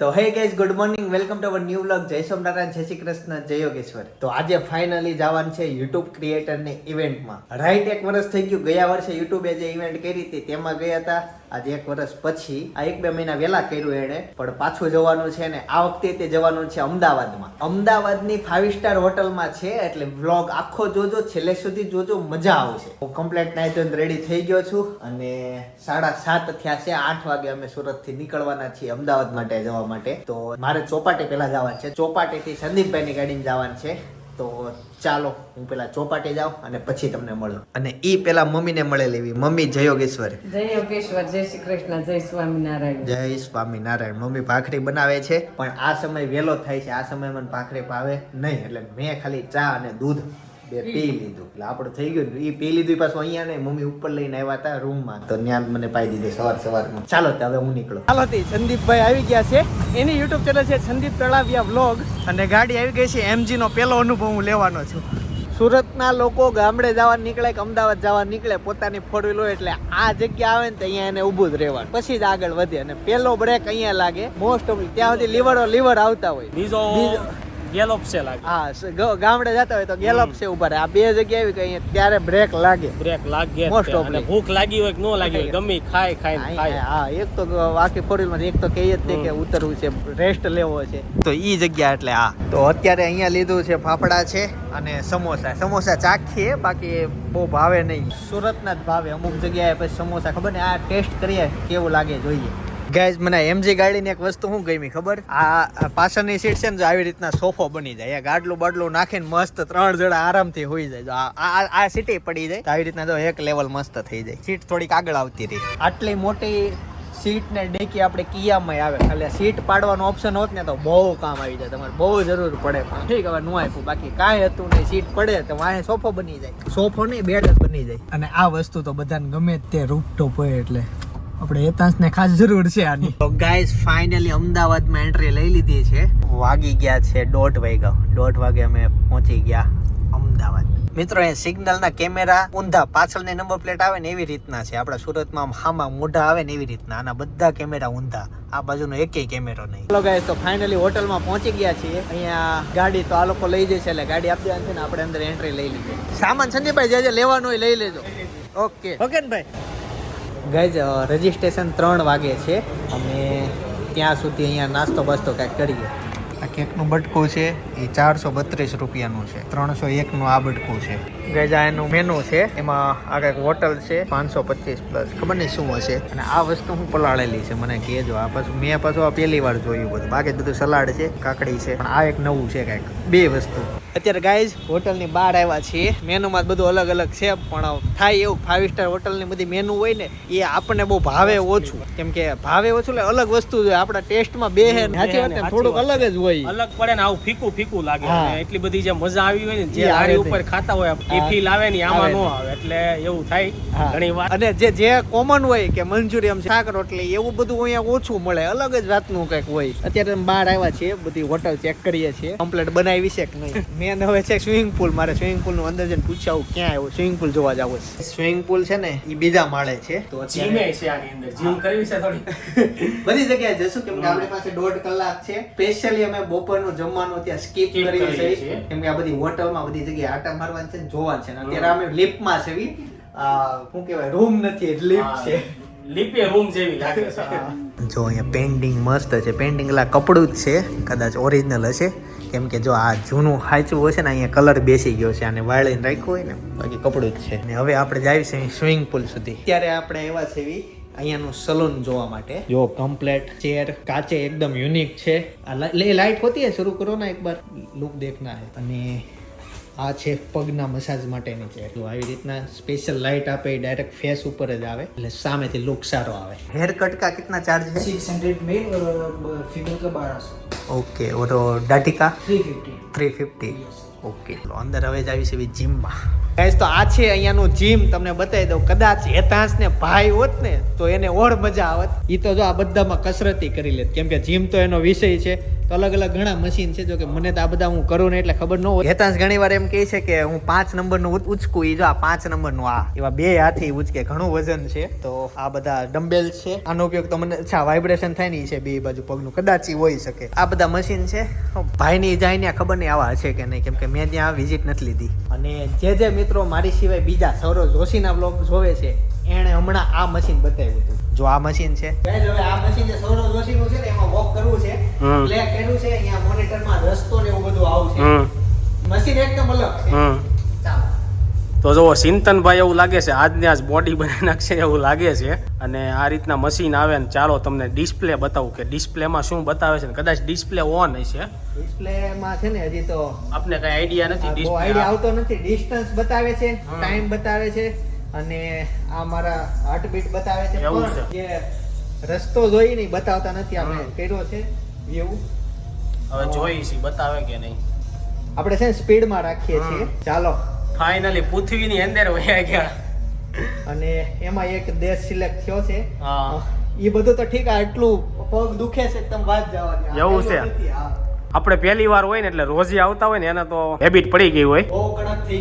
તો hey guys good morning welcome to our new vlog જય સોમનારાયણ, જય શ્રી કૃષ્ણ, જય યોગેશ્વર. તો આજે ફાઇનલી જવાનું છે યુટ્યુબ ક્રિએટરની ઇવેન્ટમાં રાઈટ એક વર્ષ થઈ ગયું. ગયા વર્ષે યુટ્યુબે જે ઇવેન્ટ કરી હતી, તેમાં ગયા હતા. આજે એક વર્ષ પછી, આ એક બે મહિના વહેલા કર્યું એણે, પણ પાછું જવાનું છે ને આ વખતે તે જવાનું છે અમદાવાદમાં. અમદાવાદની ફાઇવ સ્ટાર હોટલમાં છે, એટલે વ્લોગ આખો જોજો, છેલ્લે સુધી જોજો, મજા આવશે. હું કમ્પ્લેટ નાઈ રેડી થઈ ગયો છું, અને સાડા સાત થયા છે, આઠ વાગે અમે સુરતથી નીકળવાના છીએ અમદાવાદ માટે જવા માટે. તો મારે ચોપાટી પહેલા જવાનું છે. ચોપાટીથી સંદીપભાઈની ગાડીમાં જવાનું છે. તો ચાલો હું પેલા ચોપાટી જાઉં અને પછી તમને મળું. અને ઈ પેલા મમ્મીને મળેલી એવી. મમ્મી જય યોગેશ્વર. જય યોગેશ્વર જય શ્રી કૃષ્ણ જય સ્વામિનારાયણ. જય સ્વામિનારાયણ. મમ્મી ભાખરી બનાવે છે. પણ આ સમય વહેલો થાય છે. આ સમય મને ભાખરી ભાવે નહીં. એટલે મેં ખાલી ચા અને દૂધ બે પી લીધું. એટલે આપણે થઈ ગયું એ પી લીધું પાછું અહીંયા ને મમ્મી ઉપર લઈને આવ્યા હતા રૂમમાં. તો ત્યાં મને પાઈ દીધું સવાર સવારમાં. ચાલો તો હવે હું નીકળો. ચાલો તે સંદીપભાઈ આવી ગયા છે. એની યુટ્યુબ ચેનલ છે સંદીપ તળાવિયા વ્લોગ. અને ગાડી આવી ગઈ છે એમજી નો પેલો અનુભવ હું લેવાનો છું. સુરતના લોકો ગામડે જવા નીકળે કે અમદાવાદ જવા નીકળે પોતાની ફોર વ્હીલ હોય એટલે આ જગ્યા આવે ને તો અહીંયા એને ઊભું જ રહેવાનું. પછી જ આગળ વધે. અને પેલો બ્રેક અહીંયા લાગે. મોસ્ટ ઓફ ત્યાં સુધી લીવરો લીવર આવતા હોય. બીજો- ગેલોપ છે લાગે. હા ગામડે જતા હોય તો ગેલોપ છે ઊભા રહે. આ બે જગ્યા આવી કે અહીંયા ત્યારે બ્રેક લાગે. બ્રેક લાગે મોસ્ટ ઓફ અને ભૂખ લાગી હોય કે ન લાગી હોય ગમે ખાય ખાય ખાય. હા એક તો આખી ફોરમાં એક તો કહીએ જ તે કે ઉતરવું છે રેસ્ટ લેવો છે. તો ઈ જગ્યા એટલે આ. તો અત્યારે અહીંયા લીધું છે ફાફડા છે અને સમોસા. સમોસા ચાખીએ બાકી બહુ ભાવે નહીં. સુરતના જ ભાવે. અમુક જગ્યાએ પછી સમોસા. ખબર ને આ ટેસ્ટ કરીએ કેવું લાગે જોઈએ. ગાઈઝ, મને એમજી ગાડીની એક વસ્તુ શું ગમી, ખબર? આ પાછળની સીટ છે ને, જો આવી રીતના સોફો બની જાય. ગાડલું બાડલું નાખીને મસ્ત ત્રણ જણા આરામથી હોઈ જાય. આ આ સીટી પડી જાય. તો આવી રીતના જો એક લેવલ મસ્ત થઈ જાય. સીટ થોડીક આગળ આવતી રહી. આટલી મોટી સીટ ને ડેકી આપણે કિયામાં આવે. ખાલી સીટ પાડવાનો ઓપ્શન હોત ને તો બહુ કામ આવી જાય. તમારે બહુ જરૂર પડે ઠીક, હવે નું આપ્યું. બાકી કાંઈ હતું નહીં. સીટ પડે તો વાહે સોફો બની જાય. સોફો નહીં બેડ બની જાય. અને આ વસ્તુ તો બધાને ગમે તે રૂપટોપ હોય એટલે. આપણે એતાંશને ખાસ જરૂર છે આની. તો ગાઈસ ફાઇનલી અમદાવાદમાં એન્ટ્રી લઈ લીધી છે. વાગી ગયા છે દોઢ વાગ્યા. દોઢ વાગે અમે પહોંચી ગયા અમદાવાદ. મિત્રો એ સિગ્નલના કેમેરા ઊંધા પાછળની નંબર પ્લેટ આવે ને એવી રીતના છે. આપણા સુરતમાં હામા હામાં મોઢા આવે ને એવી રીતના. આના બધા કેમેરા ઊંધા. આ બાજુનો એકેય કેમેરો નહીં. ચલો ગાઈસ તો ફાઇનલી હોટલમાં પહોંચી ગયા છીએ. અહીંયા ગાડી તો આ લોકો લઈ જશે એટલે ગાડી આપી દેવાની છે ને આપણે અંદર એન્ટ્રી લઈ લીધી. સામાન સંજયભાઈ જે જે લેવાનું હોય લઈ લેજો. ઓકે ઓકે ભાઈ ગાઈઝ રજીસ્ટ્રેશન ત્રણ વાગે છે. અને ત્યાં સુધી અહીંયા નાસ્તો બાસ્તો કાંઈક કરીએ. કેકનું બટકું છે, એ ચારસો બત્રીસ રૂપિયાનું છે, ત્રણસો એકનું આ બટકું છે. આ એનું મેનુ છે, એમાં આ કંઈક હોટલ છે, પાંચસો પચીસ પ્લસ ખબર નહીં શું હશે. અને આ વસ્તુ હું પલાળેલી છે, મને કહેજો. આ પાછું, મેં પાછું આ પહેલી વાર જોયું બધું. બાકી બધું સલાડ છે, કાકડી છે. પણ આ એક નવું છે કાંઈક. બે વસ્તુ. અત્યારે ગાઈઝ હોટલની બહાર આવ્યા છીએ. મેનુમાં બધું અલગ અલગ છે, પણ થાય એવું ફાઇવ સ્ટાર હોટલની બધી મેનુ હોય ને, એ આપણને બહુ ભાવે ઓછું. કેમ કે ભાવે ઓછું એટલે અલગ વસ્તુ જોઈએ આપણા ટેસ્ટમાં બે હે થોડુંક અલગ જ હોય. અલગ પડે ને આવું ફીકું ફીકું લાગે. અને એટલી બધી જે મજા આવી હોય ને જે હારી ઉપર ખાતા હોય એ ફીલ આવે ને આમાં નો આવે. એટલે એવું થાય ઘણી વાર. અને જે જે કોમન હોય કે મંચુરિયમ શાક રોટલી એવું બધું અહીંયા ઓછું મળે. અલગ જ જાતનું કંઈક હોય. અત્યારે બહાર આવ્યા છીએ બધી હોટલ ચેક કરીએ છીએ. કમ્પ્લેટ બનાવી છે કે નહીં? મેન હવે છે સ્વિમિંગ પુલ મારે સ્વિમિંગ પૂલનું અંદર જઈને પૂછાવું ક્યાં આવ્યું? સ્વિમિંગ પુલ જોવા જવું સ્વિમિંગ પૂલ છે ને એ બીજા માળે છે. તો જીમે છે આની અંદર. જીમ કરવી છે થોડી? બધી જગ્યાએ જશું કેમ કે આપણી પાસે દોઢ કલાક છે. સ્પેશિયલી અમે બપોરનું જમવાનું ત્યાં સ્કીપ કરી કરીએ છીએ. કેમ કે આ બધી હોટલમાં બધી જગ્યાએ આટા મારવાની છે ને જોવાનું છે. ને અત્યારે અમે લિફ્ટમાં છે વી. શું કહેવાય રૂમ નથી લિફ્ટ છે. લીપે રૂમ જેવી લાગે છે. જો અહીંયા પેન્ટિંગ મસ્ત છે. પેન્ટિંગ એટલે કપડું જ છે. કદાચ ઓરિજિનલ હશે. કેમ કે જો આ જૂનું સાચું હશે ને અહીંયા કલર બેસી ગયો છે. અને વાળીને રાખ્યું હોય ને બાકી કપડું જ છે. ને હવે આપણે જાય છે સ્વિમિંગ પુલ સુધી. ત્યારે આપણે એવા છે એવી અહીંયાનું સલૂન જોવા માટે જો કમ્પ્લેટ ચેર કાચે એકદમ યુનિક છે આ લે લાઈટ હોતી હે શરૂ કરો ના એક બાર લુક દેખના હે અને આ છે પગના મસાજ માટેની છે તો આવી રીતના સ્પેશિયલ લાઇટ આપે એ ડાયરેક્ટ ફેસ ઉપર જ આવે એટલે સામેથી લુક સારો આવે હેર કટ કા કિતના ચાર્જ है सिक्स हंड्रेड मेल और फीमेल का बारह सौ ओके और दाढ़ी का three fifty three fifty okay અંદર હવે જ આવી છે જીમમાં ગાઈસ તો આ છે અહીંયાનું જીમ તમને બતાવી દઉં. કદાચ હેતાંશ ને ભાઈ હોત ને, તો એને ઓર મજા આવત. એ તો જો આ બધામાં કસરતી કરી લેત. કેમ કે જીમ તો એનો વિષય છે. તો અલગ અલગ ઘણા મશીન છે જો કે મને તો આ બધા હું કરું ને એટલે ખબર ન હોય. હેતાંશ ઘણી વાર એમ કહે છે કે હું પાંચ નંબરનું ઉચ- ઉચકું એ જો આ પાંચ નંબરનું, આ એવા બે હાથી ઉચકે, ઘણું વજન છે. તો આ બધા ડમ્બેલ છે. આનો ઉપયોગ તો મને, અચ્છા વાઇબ્રેશન થાય ને છે, બે બાજુ પગનું, કદાચ હોય શકે. આ બધા મશીન છે. ભાઈની જાય ને ખબર નહીં આવા છે કે નહીં, કેમ કે મેં ત્યાં વિઝિટ નથી લીધી. અને જે જે મિત્રો મારી સિવાય બીજા સૌરવ જોશીના બ્લોગ જોવે છે એણે હમણાં આ મશીન બતાવ્યું હતું. જો આ મશીન છે? હવે આ મશીન જે સૌરવ જોશીનું છે ને એમાં વોક કરવું છે. હમ. પ્લે કર્યું છે અહીંયા મોનિટરમાં રસ્તો ને એવું બધું આવશે હમ. મશીન એકદમ અલગ છે. હમ. તો જો ચિંતનભાઈ એવું લાગે છે. આજને આજ બોડી બનાવી નાખશે એવું લાગે છે. અને આ રીતના મશીન આવે ને ચાલો તમને ડિસ્પ્લે બતાવું કે ડિસ્પ્લેમાં શું બતાવે છે ને. કદાચ ડિસ્પ્લે ઓન હશે. ડિસ્પ્લેમાં છે ને હજી તો આપને કઈ આઈડિયા નથી આઈડિયા આવતો નથી. ડિસ્ટન્સ બતાવે છે ટાઈમ બતાવે છે. અને આ મારા હાર્ટબીટ બતાવે છે પણ જે રસ્તો જોઈ નહીં બતાવતા નથી આપણે. કર્યો છે? વ્યૂ હવે જોઈ છે બતાવે કે નહીં. આપણે છે સ્પીડમાં રાખીએ છીએ. ચાલો. ફાઇનલી પૃથ્વીની અંદર વયા ગયા. અને એમાં એક દેશ સિલેક્ટ થયો છે. હા. એ બધું તો ઠીક આ એટલું પગ દુખે છે તમે વાત જવાની. એવું છે? હા. આપણે પહેલી વાર હોય ને એટલે રોજી આવતા હોય ને એને તો હેબિટ પડી ગઈ હોય.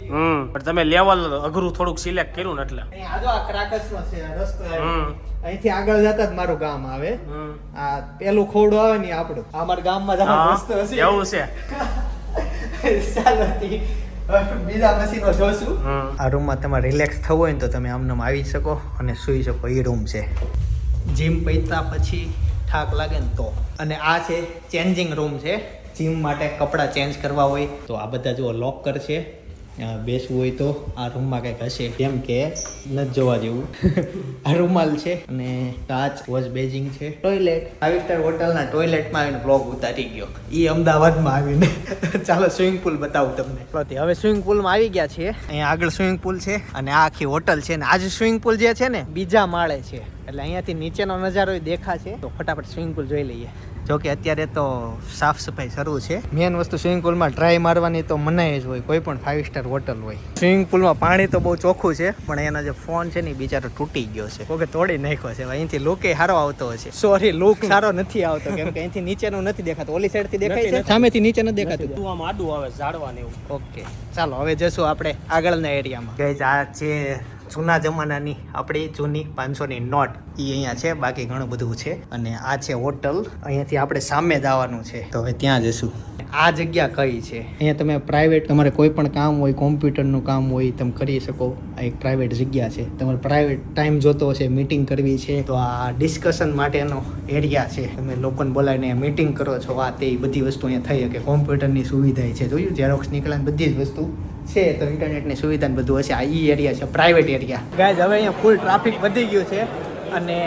હમ પણ તમે લેવલ અઘરું થોડુંક સિલેક્ટ કર્યું ને એટલે. આ જો આ ક્રાકસનો છે આ રસ્તો આવ્યો. હમ. અહીંથી આગળ જતા જ મારું ગામ આવે. હમ. આ પેલું ખોડું આવે ને આપણું. આ અમારા ગામમાં જવાનો રસ્તો હશે. એવું છે. ચાલો બીજા મશીનો જોશું. આ રૂમમાં તમારે રિલેક્સ થવું હોય ને તો તમે આમનામ આવી શકો અને સૂઈ શકો. એ રૂમ છે. જીમ પૈતા પછી થાક લાગે ને તો. અને આ છે ચેન્જિંગ રૂમ છે. જીમ માટે કપડાં ચેન્જ કરવા હોય. તો આ બધા જો લોકર અ, બેસવું હોય તો આ રૂમમાં કંઈક હશે. કેમ કે નથી જોવા જેવું. આ રૂમાલ છે અને કાચ વોશ બેજિંગ છે. ટોયલેટ ફાઇવ હોટલના ટોયલેટમાં આવીને બ્લોગ ઉતારી ગયો. એ અમદાવાદમાં આવીને. ચાલો સ્વિમિંગ પુલ બતાવું તમને. હવે સ્વિમિંગ પુલમાં આવી ગયા છીએ. અહીંયા આગળ સ્વિમિંગ પુલ છે અને આ આખી હોટલ છે ને આજે સ્વિમિંગ પુલ જે છે ને બીજા માળે છે. એટલે અહીંયાથી નીચેનો નજારો દેખાશે. તો ફટાફટ સ્વિમિંગ પુલ જોઈ લઈએ. જો કે અત્યારે તો સાફ સફાઈ શરૂ છે. મેન વસ્તુ સ્વિમિંગ પુલમાં ટ્રાય મારવાની તો મનાય જ હોય કોઈ પણ ફાઇવ સ્ટાર હોટલ હોય. સ્વિમિંગ પુલમાં પાણી તો બહુ ચોખ્ખું છે પણ એના જે ફોન છે ને બિચારો તૂટી ગયો છે. કોકે તોડી નાખ્યો છે અહીંથી લુકે સારો આવતો હશે. સોરી લુક સારો નથી આવતો કેમ કે અહીંથી નીચેનું નથી દેખાતું ઓલી સાઈડથી દેખાય છે? સામેથી નીચે નથી દેખાતું. તું આમ આડું આવે ઝાડવાને એવું ઓકે ચાલો હવે જશું આપણે આગળના એરિયામાં ગઈ આ છે જૂના જમાનાની આપણી જૂની પાંચસોની નોટ એ અહીંયા છે, બાકી ઘણું બધું છે. અને આ છે હોટલ. અહીંયાથી આપણે સામે જવાનું છે. તો હવે ત્યાં જશું આ જગ્યા કઈ છે? અહીંયા તમે પ્રાઇવેટ તમારે કોઈ પણ કામ હોય, કોમ્પ્યુટરનું કામ હોય, તમે કરી શકો. આ એક પ્રાઇવેટ જગ્યા છે. તમારે પ્રાઇવેટ ટાઈમ જોતો હશે મીટિંગ કરવી છે. તો આ ડિસ્કશન માટેનો એરિયા છે. તમે લોકોને બોલાવીને મીટિંગ કરો છો. આ તે બધી વસ્તુ અહીંયા થઈ શકે. કોમ્પ્યુટરની સુવિધા છે. જોયું? ઝેરોક્સ નીકળે બધી જ વસ્તુ. છે તો ઇન્ટરનેટની સુવિધા ને બધું હશે. આ ઈ એરિયા છે પ્રાઇવેટ એરિયા ગાય હવે અહીંયા ફૂલ ટ્રાફિક વધી ગયું છે અને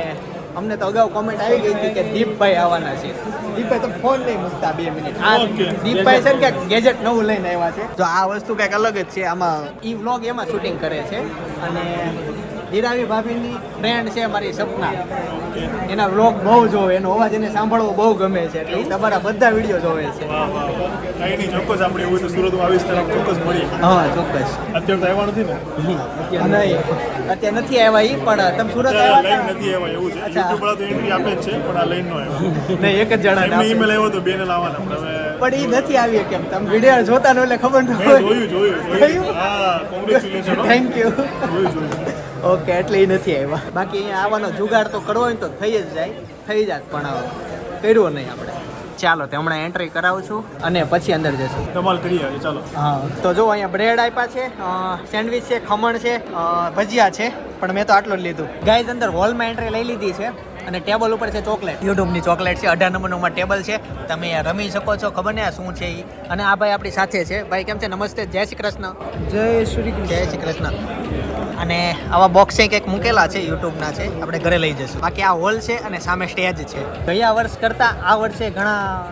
અમને તો અગાઉ કોમેન્ટ આવી ગઈ હતી કે દીપભાઈ આવવાના છે. દીપભાઈ તો ફોન નહીં મૂકતા બે મિનિટ આ દીપભાઈ છે ને કે ગેજેટ નવું લઈને આવ્યા છે. તો આ વસ્તુ કંઈક અલગ જ છે આમાં ઈ વ્લોગ એમાં શૂટિંગ કરે છે અને દીરાવી ભાભીની ફ્રેન્ડ છે મારી સપના. એના વ્લોગ બહુ જોવે એનો અવાજ એને સાંભળવો બહુ ગમે છે એટલે તમારા બધા વીડિયો જોવે છે. કઈ ચોક્કસ આપણે એવું તો સુરત આવીશ ત્યારે ચોક્કસ મળીએ. હા ચોક્કસ. અત્યારે તો આવ્યા નથી ને? નહીં અત્યારે નથી. આવ્યા એ પણ તમે સુરત આવ્યા નથી આવ્યા એવું છે. યુટ્યુબ વાળા તો એન્ટ્રી આપે જ છે પણ આ લાઈન નો આવ્યો. નહીં એક જ જણા ઈમેલ આવ્યો તો બેને લાવવાના પણ હવે પણ ઈ નથી આવી કેમ? તમે વીડિયો જોતા ન એટલે ખબર ન હોય. જોયું જોયું જોયું. હા કોંગ્રેચ્યુલેશન થેન્ક યુ જોયું જોયું. ઓકે એટલે નથી આવ્યા. બાકી અહીંયા આવવાનો જુગાડ તો કરવો હોય તો થઈ જ જાય. થઈ જાય પણ કર્યો નહીં આપણે. ચાલો તે હમણાં એન્ટ્રી કરાવું છું અને પછી અંદર જશું ધમાલ કરી આવે ચાલો. હા તો જો અહીંયા બ્રેડ આપ્યા છે સેન્ડવિચ છે ખમણ છે ભજીયા છે પણ મેં તો આટલું જ લીધું. ગાઈઝ અંદર હોલમાં એન્ટ્રી લઈ લીધી છે અને ટેબલ ઉપર છે ચોકલેટ યુટ્યુબની ચોકલેટ છે અઢાર નંબરનું ટેબલ છે. તમે રમી શકો છો ખબર ને આ શું છે એ અને આ ભાઈ આપણી સાથે છે. ભાઈ કેમ છે? નમસ્તે જય શ્રી કૃષ્ણ. જય શ્રી જય શ્રી કૃષ્ણ. અને આવા બોક્સે કંઈક મૂકેલા છે યુટ્યુબના છે. આપણે ઘરે લઈ જશું બાકી આ હોલ છે અને સામે સ્ટેજ છે. ગયા વર્ષ કરતાં આ વર્ષે ઘણા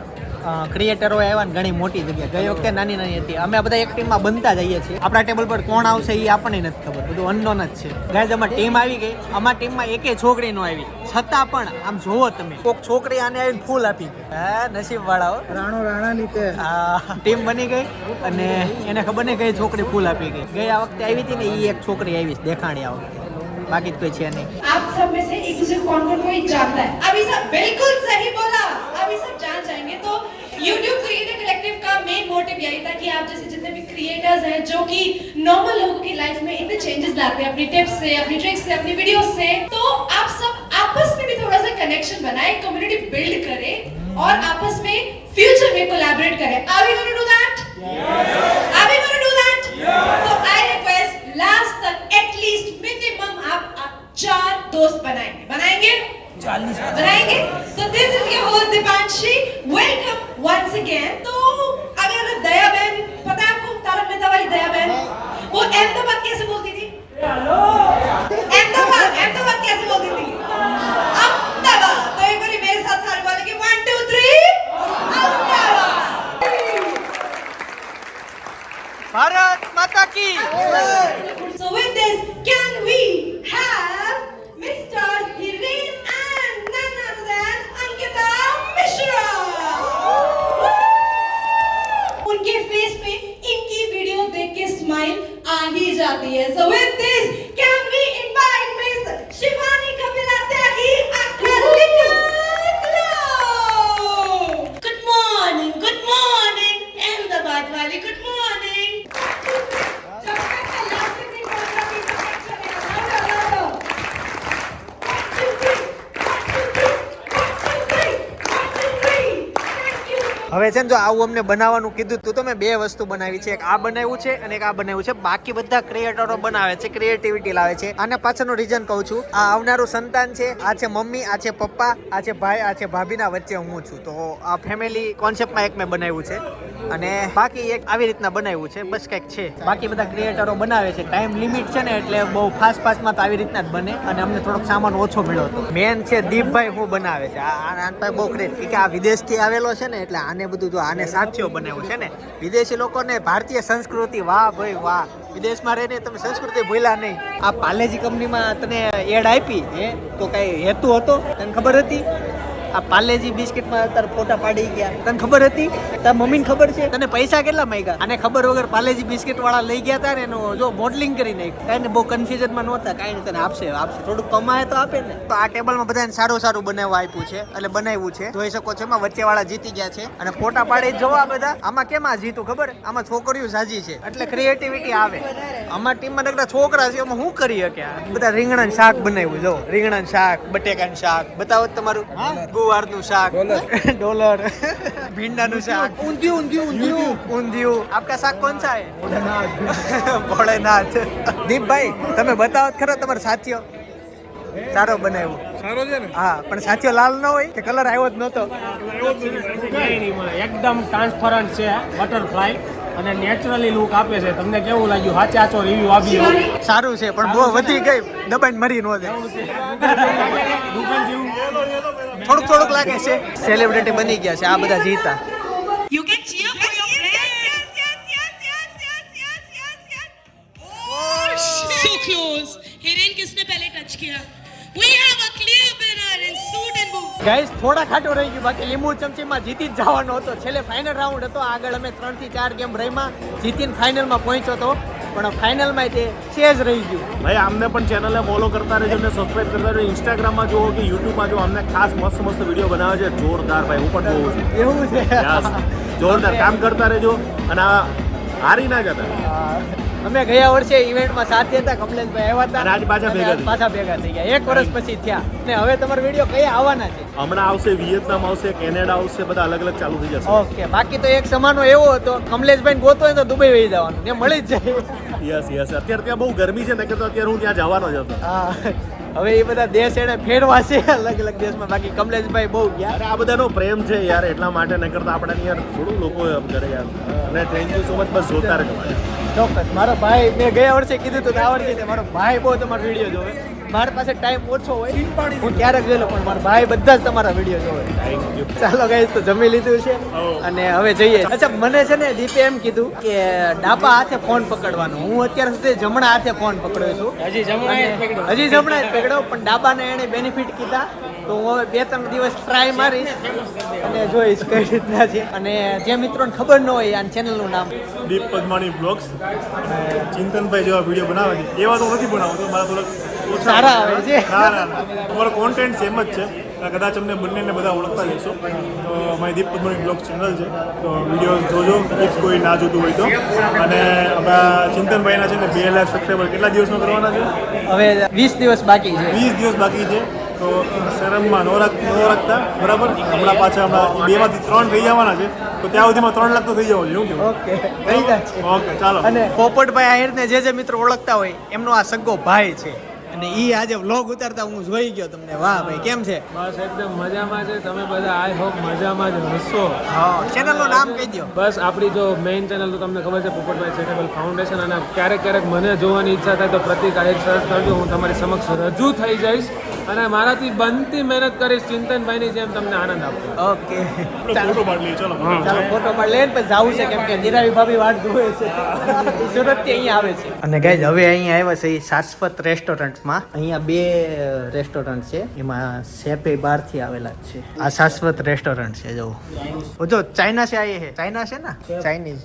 ક્રિએટરો આવ્યા ને ઘણી મોટી જગ્યા ગઈ વખતે નાની નાની હતી અમે બધા એક ટીમમાં બનતા જઈએ છીએ આપણા ટેબલ પર કોણ આવશે એ આપણને નથી ખબર બધું અનનોન જ છે ગાય અમારી ટીમ આવી ગઈ અમારી ટીમમાં એકે છોકરી નો આવી છતાં પણ આમ જોવો તમે કોક છોકરી આને આવીને ફૂલ આપી ગઈ હા નસીબ વાળાઓ રાણો રાણા લીધે આ ટીમ બની ગઈ અને એને ખબર નહીં કઈ છોકરી ફૂલ આપી ગઈ ગયા વખતે આવી હતી ને એ એક છોકરી આવી છે, દેખાણી આ વખતે બાકી તો કોઈ છે નહીં आप सब में से एक दूसरे को कौन कौन कोई जानता है अभी सब बिल्कुल सही बोला अभी सब जान जाएंगे तो YouTube क्रिएटर कलेक्टिव का मेन मोटिव यही था कि आप जैसे जितने भी क्रिएटर्स हैं, जो कि नॉर्मल लोगों की लाइफ में इतने चेंजेस लाते हैं, अपनी टिप्स से, अपनी ट्रिक्स से, अपनी वीडियोस से तो आप सब आपस में भी थोड़ा सा कनेक्शन बनाए कम्युनिटी बिल्ड करें और आपस में फ्यूचर में कोलैबोरेट करें। आर 点都 two, વાલી ગુડ મોર્નિંગ હવે છે ને જો આવું અમને બનાવવાનું કીધું તું તો મેં બે વસ્તુ બનાવી છે. એક આ બનાવ્યું છે અને એક આ બનાવ્યું છે. બાકી બધા ક્રિએટરો બનાવે છે ક્રિએટિવિટી લાવે છે. અને પાછળનું રીઝન કહું છું આ આવનારું સંતાન છે આ છે મમ્મી આ છે પપ્પા આ છે ભાઈ આ છે ભાભીના વચ્ચે હું છું. તો આ ફેમિલી કોન્સેપ્ટમાં એક મેં બનાવ્યું છે. અને બાકી એક આવી રીતના બનાવ્યું છે, બસ કંઈક છે. બાકી બધા ક્રિએટરો બનાવે છે. ટાઈમ લિમિટ છે ને એટલે બહુ ફાસ્ટ ફાસ્ટમાં તો આવી રીતના જ બને. અને અમને થોડોક સામાન ઓછો મળ્યો હતો. મેન છે દીપભાઈ હું બનાવે છે. આ બહુ ક્રેટ કે આ વિદેશથી આવેલો છે ને એટલે આને બધું જો આને સાથીઓ બનાવ્યું છે ને. વિદેશી લોકોને ભારતીય સંસ્કૃતિ, વાહ ભાઈ વાહ. વિદેશમાં રહીને તમે સંસ્કૃતિ ભૂલ્યા નહીં. આ પાલેજી કંપનીમાં તને એડ આપી, હે? તો કઈ હેતુ હતો? તને ખબર હતી? આ પાર્લેજી બિસ્કિટમાં તાર ફોટા પાડી ગયા. તને ખબર હતી? તાર મમ્મીને ખબર છે? તને પૈસા કેટલા માંગ્યા? અને ખબર વગર પાર્લેજી બિસ્કિટ વાળા લઈ ગયા હતા ને એનું જો મોડલિંગ કરી નાખ્યું. ને બહુ કન્ફ્યુઝનમાં નહોતા કાંઈ તને આપશે આપશે. થોડું કમાય તો આપે ને. તો આ ટેબલમાં બધાને સારું સારું બનાવવા આપ્યું છે, એટલે બનાવ્યું છે. જોઈ શકો છો એમાં વચ્ચે વાળા જીતી ગયા છે. અને ફોટા પાડી જોવા બધા. આમાં કેમ આ જીતું ખબર? આમાં છોકરીઓ સાજી છે. એટલે ક્રિએટિવિટી આવે. આમાં ટીમમાં નકરા છોકરા છે, એમાં શું કરી શકે બધા રીંગણા શાક બનાવ્યું. જો રીંગણા શાક, બટેકાનું શાક. બતાવો તમારું. ગુવારનું શાક. ડોલર. ભીંડાનું શાક. ઊંધિયું ઊંધિયું ઊંધિયું. ઊંધિયું આપકા શાક કોણ સા હે? ભોળેનાથ. દીપભાઈ તમે બતાવો ખરો તમારા સાથીઓ. સારો બનાવ્યો. સારો છે ને? હા પણ સાથીઓ લાલ ન હોય કે કલર આવ્યો જ નહોતો. એકદમ ટ્રાન્સપરન્ટ છે બટરફ્લાય અને નેચરલી લુક આપે છે તમને કેવું લાગ્યું સાચે આચો રિવ્યુ આપી સારું છે પણ બહુ વધી ગઈ દબાઈને મરી ન દે દુકાન જેવું થોડુંક થોડુંક લાગે છે સેલિબ્રિટી બની ગયા છે આ બધા જીતા You can cheer for your friends. Yes, yes, yes, yes, yes, yes, yes, yes. Oh, so close. Hiren किसने पहले टच किया? We have a clear winner in suit and boot. guys થોડા ખાટો રહી ગયું બાકી લીંબુ ચમચીમાં જીતી જ જવાનો હતો. છેલ્લે ફાઇનલ રાઉન્ડ હતો. આગળ અમે ત્રણથી ચાર ગેમ રહીમાં જીતીને ફાઇનલમાં પહોંચ્યો હતો પણ ફાઇનલમાં તે સેજ રહી ગયું. ભાઈ અમને પણ ચેનલને ફોલો કરતા રહેજો અને સબસ્ક્રાઇબ કરતા રહેજો. ઇન્સ્ટાગ્રામમાં જુઓ કે યુટ્યુબમાં જુઓ અમને ખાસ મસ્ત મસ્ત વીડિયો બનાવે છે. જોરદાર ભાઈ હું પણ જોઉં છું. એવું છે. જોરદાર. કામ કરતા રહેજો. અને હારી ના જતા. અમે ગયા વર્ષે ઇવેન્ટમાં સાથે હતા કમલેશભાઈ આવ્યા હતા. રાજ પાછા ભેગા પાછા ભેગા થઈ ગયા. એક વર્ષ પછી થયા. ને હવે તમારો વીડિયો કયા આવવાના છે? હમણાં આવશે વિયેતનામ આવશે કેનેડા આવશે બધા અલગ અલગ ચાલુ થઈ જશે. ઓકે. બાકી તો એક સમાનો એવો હતો કમલેશભાઈ ગોતો હોય તો દુબઈ વહી જવાનું. ને મળી જ જાય. યસ યસ અત્યારે ત્યાં બહુ ગરમી છે ને કે તો અત્યારે હું ત્યાં જવાનો જ હતો. હા. હવે એ બધા દેશ એને ફેરવા છે અલગ અલગ દેશમાં. બાકી કમલેશભાઈ બહુ યાર આ બધાનો પ્રેમ છે યાર એટલા માટે ન કરતા આપણે યાર થોડું લોકો કરે યાર. અને થેન્ક યુ સો મચ બસ જોતા રહેજો. ચોક્કસ. મારો ભાઈ મેં ગયા વર્ષે કીધું કે આ વર્ષે મારો ભાઈ બહુ તમારો વીડિયો જોવે. મારી પાસે ટાઈમ ઓછો હોય. હું ક્યારેક ગયેલો પણ મારા ભાઈ બધા જ તમારા વીડિયો જોવે. ચાલો ગાઈસ તો જમી લીધું છે અને હવે જઈએ. અચ્છા મને છે ને દીપે એમ કીધું કે ડાબા હાથે ફોન પકડવાનો. હું અત્યાર સુધી જમણા હાથે ફોન પકડ્યો છું. હજી જમણા પકડ્યો. હજી જમણા જ પકડ્યો પણ ડાબાને એને બેનિફિટ કીધા. તો હું હવે બે ત્રણ દિવસ ટ્રાય મારીશ. અને જોઈશ કઈ રીતના છે. અને જે મિત્રોને ખબર ન હોય આ ચેનલનું નામ. દીપ પદ્માણી બ્લોગ્સ અને ચિંતનભાઈ જેવા વીડિયો બનાવે છે. એવા તો નથી બનાવતો મારા થોડાક સારા આવે છે. અમારો કોન્ટેન્ટ સેમ જ છે. કદાચ અમને બંનેને બધા ઓળખતા જશો તો અમારી દીપ પદ્મની બ્લોગ ચેનલ છે. તો વીડિયો જોજો ઇફ કોઈ ના જોતું હોય તો. અને આપણા ચિંતનભાઈના છે ને બે લાખ સબસ્ક્રાઈબર કેટલા દિવસમાં કરવાના છે? હવે વીસ દિવસ બાકી છે. વીસ દિવસ બાકી છે. તો શરમમાં ન રાખ ન રાખતા બરાબર? હમણાં પાછા હમણાં બેમાંથી ત્રણ થઈ જવાના છે. તો ત્યાં સુધીમાં ત્રણ લાખ તો થઈ જવું જોઈએ ઓકે. થઈ જાય છે. ઓકે ચાલો. અને પોપટભાઈ આહિરને જે જે મિત્રો ઓળખતા હોય એમનો આ સગો ભાઈ છે. અને ઈ આજે વ્લોગ ઉતારતા હું જોઈ ગયો તમને. વાહ ભાઈ કેમ છે? બસ એકદમ મજામાં છે. તમે બધા આઈ હોપ મજામાં જ હસો હા ચેનલનું નામ કહી દો બસ આપણી જો મેઇન ચેનલ તો તમને ખબર છે પોપટભાઈ ચેરિટેબલ ફાઉન્ડેશન અને ક્યારેક ક્યારેક મને જોવાની ઈચ્છા થાય તો પ્રતિક આહિર સર્ચ કરજો. હું તમારી સમક્ષ રજૂ થઈ જઈશ. અને મારાથી બનતી મહેનત કરીશ ચિંતનભાઈની જેમ તમને આનંદ આપશે ઓકે. ફોટો પાડી લઈએ ચાલો ચાલો ફોટો માં લઈને પછી જવું છે કેમ કે નિરાવી ભાભી વાટ જોવે છે. સુરતથી અહીંયા આવે છે. અને ગાઈઝ હવે અહીંયા આવ્યા છે એ શાશ્વત રેસ્ટોરન્ટમાં. અહીંયા બે રેસ્ટોરન્ટ છે એમાં સેફે બહારથી આવેલા જ છે. આ શાશ્વત રેસ્ટોરન્ટ છે જો જો ચાઇના છે આ એ છે. ચાઇના છે ને? ચાઇનીઝ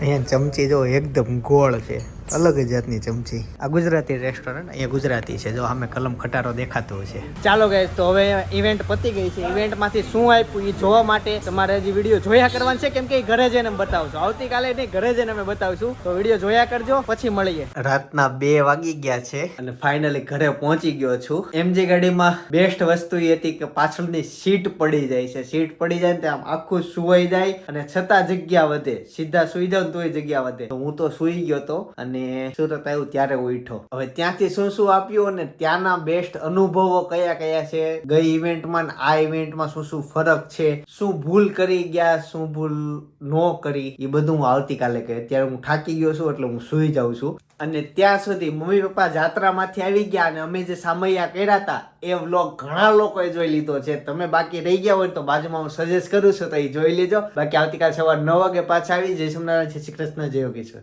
અહીંયા ચમચી જો એકદમ ગોળ છે. અલગ જ જાતની ચમચી. આ ગુજરાતી રેસ્ટોરન્ટ અહીંયા ગુજરાતી છે. જો અમે કલમ ખટારો દેખાતો છે ચાલો ગઈ તો હવે ઇવેન્ટ પતી ગઈ છે. ઇવેન્ટમાંથી શું આપ્યું એ જોવા માટે તમારે હજી વીડિયો જોયા કરવાનું છે? કેમ કે ઘરે જઈને બતાવશું. આવતીકાલે નહીં ઘરે જઈને અમે બતાવશું. તો વીડિયો જોયા કરજો પછી મળીએ. રાતના બે વાગી ગયા છે. અને ફાઇનલી ઘરે પહોંચી ગયો છું. એમજી ગાડીમાં બેસ્ટ વસ્તુ એ હતી કે પાછળની સીટ પડી જાય છે. સીટ પડી જાય ને આમ આખું સુવાઈ જાય અને છતાં જગ્યા વધે. સીધા સુઈ જાવ તો તોય જગ્યા વધે. તો હું તો સુઈ ગયો તો અને સુરત આવ્યું ત્યારે ઉઠો. હવે ત્યાંથી શું શું આપ્યું અને ત્યાંના બેસ્ટ અનુભવો કયા કયા છે? ગઈ ઇવેન્ટમાં આ ઇવેન્ટમાં શું શું ફરક છે? શું ભૂલ કરી ગયા, શું ભૂલ ન કરી? એ બધું હું આવતીકાલે કહે અત્યારે હું થાકી ગયો છું એટલે હું સુઈ જાઉં છું. અને ત્યાં સુધી મમ્મી પપ્પા જાત્રામાંથી આવી ગયા અને અમે જે સામૈયા કર્યા હતા, એ વ્લોગ ઘણા લોકોએ જોઈ લીધો છે. તમે બાકી રહી ગયા હોય તો બાજુમાં હું સજેસ્ટ કરું છું તો એ જોઈ લેજો. બાકી આવતીકાલ સવાર નવ વાગે પાછા આવી જય સોમનારાયણ શ્રી કૃષ્ણ, જય યોગેશ્વર.